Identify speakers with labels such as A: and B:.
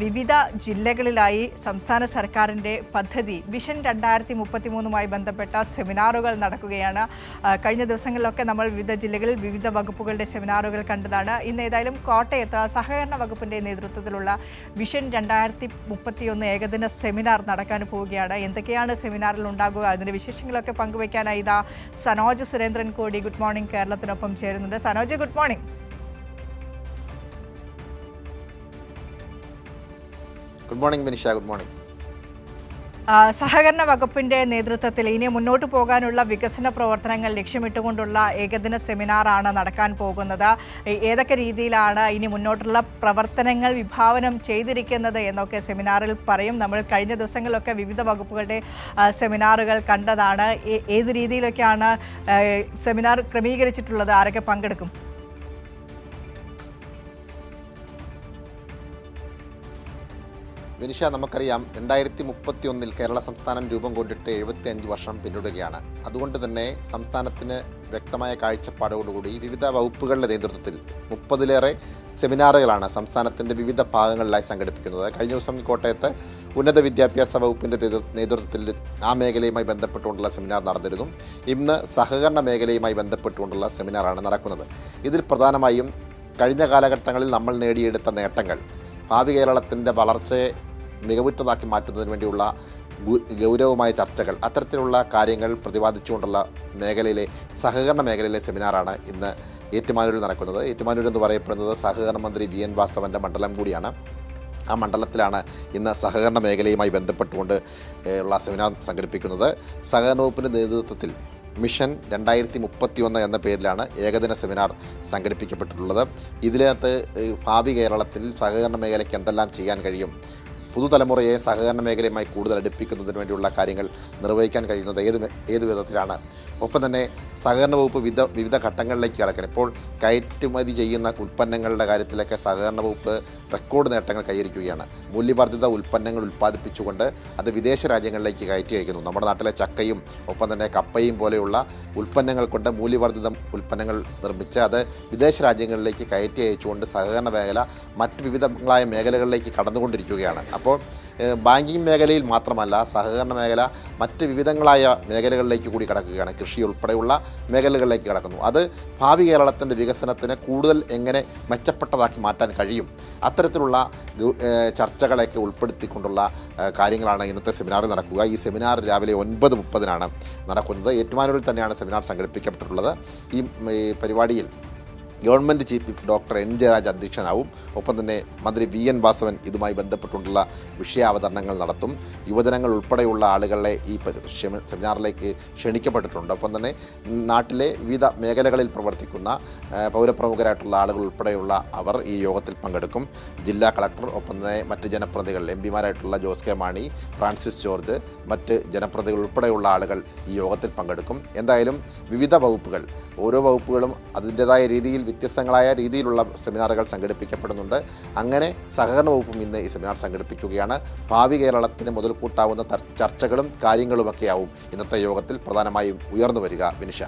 A: വിവിധ ജില്ലകളിലായി സംസ്ഥാന സർക്കാരിന്റെ പദ്ധതി വിഷൻ രണ്ടായിരത്തി മുപ്പത്തി മൂന്നുമായി ബന്ധപ്പെട്ട സെമിനാറുകൾ നടക്കുകയാണ്. കഴിഞ്ഞ ദിവസങ്ങളിലൊക്കെ നമ്മൾ വിവിധ ജില്ലകളിൽ വിവിധ വകുപ്പുകളുടെ സെമിനാറുകൾ കണ്ടതാണ്. ഇന്ന് ഏതായാലും കോട്ടയത്ത് സഹകരണ വകുപ്പിന്റെ നേതൃത്വത്തിലുള്ള വിഷൻ രണ്ടായിരത്തി മുപ്പത്തിയൊന്ന് ഏകദിന സെമിനാർ നടക്കാൻ പോവുകയാണ്. എന്തൊക്കെയാണ് സെമിനാറിൽ ഉണ്ടാകുക അതിന്റെ വിശേഷങ്ങളൊക്കെ പങ്കുവയ്ക്കാനായി ഇതാ സനോജ് സുരേന്ദ്രൻ കോടി ഗുഡ് മോർണിംഗ് കേരളത്തിനൊപ്പം ചേരുന്നുണ്ട്. Sanoj good morning.
B: Good morning Minisha good morning
A: സഹകരണ വകുപ്പിന്റെ നേതൃത്വത്തിൽ ഇനി മുന്നോട്ട് പോകാനുള്ള വികസന പ്രവർത്തനങ്ങൾ ലക്ഷ്യമിട്ടുകൊണ്ടുള്ള ഏകദിന സെമിനാറാണ് നടക്കാൻ പോകുന്നത്. ഏതൊക്കെ രീതിയിലാണ് ഇനി മുന്നോട്ടുള്ള പ്രവർത്തനങ്ങൾ വിഭാവനം ചെയ്തിരിക്കുന്നത് എന്നൊക്കെ സെമിനാറിൽ പറയും. നമ്മൾ കഴിഞ്ഞ ദിവസങ്ങളിലൊക്കെ വിവിധ വകുപ്പുകളുടെ സെമിനാറുകൾ കണ്ടതാണ്. ഏത് രീതിയിലൊക്കെയാണ് സെമിനാർ ക്രമീകരിച്ചിട്ടുള്ളത്? ആരൊക്കെ പങ്കെടുക്കും?
B: മിനിഷ നമുക്കറിയാം രണ്ടായിരത്തി മുപ്പത്തി ഒന്നിൽ കേരള സംസ്ഥാനം രൂപം കൊണ്ടിട്ട് എഴുപത്തി അഞ്ച് വർഷം പിന്നിടുകയാണ്. അതുകൊണ്ട് തന്നെ സംസ്ഥാനത്തിന് വ്യക്തമായ കാഴ്ചപ്പാടോടുകൂടി വിവിധ വകുപ്പുകളുടെ നേതൃത്വത്തിൽ മുപ്പതിലേറെ സെമിനാറുകളാണ് സംസ്ഥാനത്തിന്റെ വിവിധ ഭാഗങ്ങളിലായി സംഘടിപ്പിക്കുന്നത്. കഴിഞ്ഞ ദിവസം കോട്ടയത്ത് ഉന്നത വിദ്യാഭ്യാസ വകുപ്പിന്റെ നേതൃത്വത്തിൽ ആ മേഖലയുമായി ബന്ധപ്പെട്ടുകൊണ്ടുള്ള സെമിനാർ നടന്നിരുന്നു. ഇന്ന് സഹകരണ മേഖലയുമായി ബന്ധപ്പെട്ടുകൊണ്ടുള്ള സെമിനാറാണ് നടക്കുന്നത്. ഇതിൽ പ്രധാനമായും കഴിഞ്ഞ കാലഘട്ടങ്ങളിൽ നമ്മൾ നേടിയെടുത്ത നേട്ടങ്ങൾ ഭാവി കേരളത്തിന്റെ വളർച്ചയെ മികവുറ്റതാക്കി മാറ്റുന്നതിന് വേണ്ടിയുള്ള ഗൗരവമായ ചർച്ചകൾ. അത്തരത്തിലുള്ള കാര്യങ്ങൾ പ്രതിപാദിച്ചുകൊണ്ടുള്ള മേഖലയിലെ സഹകരണ മേഖലയിലെ സെമിനാറാണ് ഇന്ന് ഏറ്റുമാനൂരിൽ നടക്കുന്നത്. ഏറ്റുമാനൂർ എന്ന് പറയപ്പെടുന്നത് സഹകരണ മന്ത്രി വി എൻ വാസവന്റെ മണ്ഡലം കൂടിയാണ്. ആ മണ്ഡലത്തിലാണ് ഇന്ന് സഹകരണ മേഖലയുമായി ബന്ധപ്പെട്ടുകൊണ്ട് ഉള്ള സെമിനാർ സംഘടിപ്പിക്കുന്നത്. സഹകരണ വകുപ്പിന്റെ നേതൃത്വത്തിൽ മിഷൻ രണ്ടായിരത്തി മുപ്പത്തി ഒന്ന് എന്ന പേരിലാണ് ഏകദിന സെമിനാർ സംഘടിപ്പിക്കപ്പെട്ടിട്ടുള്ളത്. ഇതിനകത്ത് ഭാവി കേരളത്തിൽ സഹകരണ മേഖലയ്ക്ക് എന്തെല്ലാം ചെയ്യാൻ കഴിയും പുതുതലമുറയെ സഹകരണ മേഖലയുമായി കൂടുതൽ അടുപ്പിക്കുന്നതിന് വേണ്ടിയുള്ള കാര്യങ്ങൾ നിർവഹിക്കാൻ കഴിയുന്നത് ഏത് ഏത് വിധത്തിലാണ്? ഒപ്പം തന്നെ സഹകരണ വകുപ്പ് വിവിധ വിവിധ ഘട്ടങ്ങളിലേക്ക് കടക്കണം ഇപ്പോൾ കയറ്റുമതി ചെയ്യുന്ന ഉൽപ്പന്നങ്ങളുടെ കാര്യത്തിലൊക്കെ സഹകരണ വകുപ്പ് റെക്കോർഡ് നേട്ടങ്ങൾ കൈവരിക്കുകയാണ്. മൂല്യവർദ്ധിത ഉൽപ്പന്നങ്ങൾ ഉൽപ്പാദിപ്പിച്ചുകൊണ്ട് അത് വിദേശ രാജ്യങ്ങളിലേക്ക് കയറ്റി അയക്കുന്നു. നമ്മുടെ നാട്ടിലെ ചക്കയും ഒപ്പം തന്നെ കപ്പയും പോലെയുള്ള ഉൽപ്പന്നങ്ങൾ കൊണ്ട് മൂല്യവർദ്ധിത ഉൽപ്പന്നങ്ങൾ നിർമ്മിച്ച് അത് വിദേശ രാജ്യങ്ങളിലേക്ക് കയറ്റി അയച്ചുകൊണ്ട് സഹകരണ മേഖല മറ്റ് വിവിധങ്ങളായ മേഖലകളിലേക്ക് കടന്നുകൊണ്ടിരിക്കുകയാണ്. അപ്പോൾ ബാങ്കിങ് മേഖലയിൽ മാത്രമല്ല സഹകരണ മേഖല മറ്റ് വിവിധങ്ങളായ മേഖലകളിലേക്ക് കൂടി കടക്കുകയാണ്. കൃഷി ഉൾപ്പെടെയുള്ള മേഖലകളിലേക്ക് കടക്കുന്നു. അത് ഭാവി കേരളത്തിന്റെ വികസനത്തിന് കൂടുതൽ എങ്ങനെ മെച്ചപ്പെട്ടതാക്കി മാറ്റാൻ കഴിയും? അത്തരത്തിലുള്ള ചർച്ചകളെയൊക്കെ ഉൾപ്പെടുത്തിക്കൊണ്ടുള്ള കാര്യങ്ങളാണ് ഇന്നത്തെ സെമിനാറിൽ നടക്കുക. ഈ സെമിനാർ രാവിലെ ഒൻപത് മുപ്പതിനാണ് നടക്കുന്നത്. ഏറ്റുമാനൂരിൽ തന്നെയാണ് സെമിനാർ സംഘടിപ്പിക്കപ്പെട്ടിട്ടുള്ളത്. ഈ പരിപാടിയിൽ government chief doctor N Jayaraj അധ്യക്ഷനാവും. ഒപ്പം തന്നെ മന്ത്രി വി എൻ വാസവൻ ഇതുമായി ബന്ധപ്പെട്ടുള്ള വിഷയാവതരണങ്ങൾ നടത്തും. യുവജനങ്ങൾ ഉൾപ്പെടെയുള്ള ആളുകളെ ഈ സെമിനാറിലേക്ക് ക്ഷണിക്കപ്പെട്ടിട്ടുണ്ട്. ഒപ്പം തന്നെ നാട്ടിലെ വിവിധ മേഖലകളിൽ പ്രവർത്തിക്കുന്ന പൗരപ്രമുഖരായിട്ടുള്ള ആളുകൾ ഉൾപ്പെടെയുള്ള അവർ ഈ യോഗത്തിൽ പങ്കെടുക്കും. ജില്ലാ കളക്ടർ ഒപ്പം തന്നെ മറ്റ് ജനപ്രതികൾ എം പിമാരായിട്ടുള്ള ജോസ് കെ മാണി ഫ്രാൻസിസ് ജോർജ് മറ്റ് ജനപ്രതികൾ ഉൾപ്പെടെയുള്ള ആളുകൾ ഈ യോഗത്തിൽ പങ്കെടുക്കും. എന്തായാലും വിവിധ വകുപ്പുകൾ ഓരോ വകുപ്പുകളും അതിന്റേതായ രീതിയിൽ വ്യത്യസ്തങ്ങളായ രീതിയിലുള്ള സെമിനാറുകൾ സംഘടിപ്പിക്കപ്പെടുന്നുണ്ട്. അങ്ങനെ സഹകരണ വകുപ്പും ഇന്ന് ഈ സെമിനാർ സംഘടിപ്പിക്കുകയാണ്. ഭാവി കേരളത്തിന് മുതൽക്കൂട്ടാവുന്ന ചർച്ചകളും കാര്യങ്ങളുമൊക്കെയാവും ഇന്നത്തെ യോഗത്തിൽ പ്രധാനമായും ഉയർന്നു വരിക. വിനിഷ.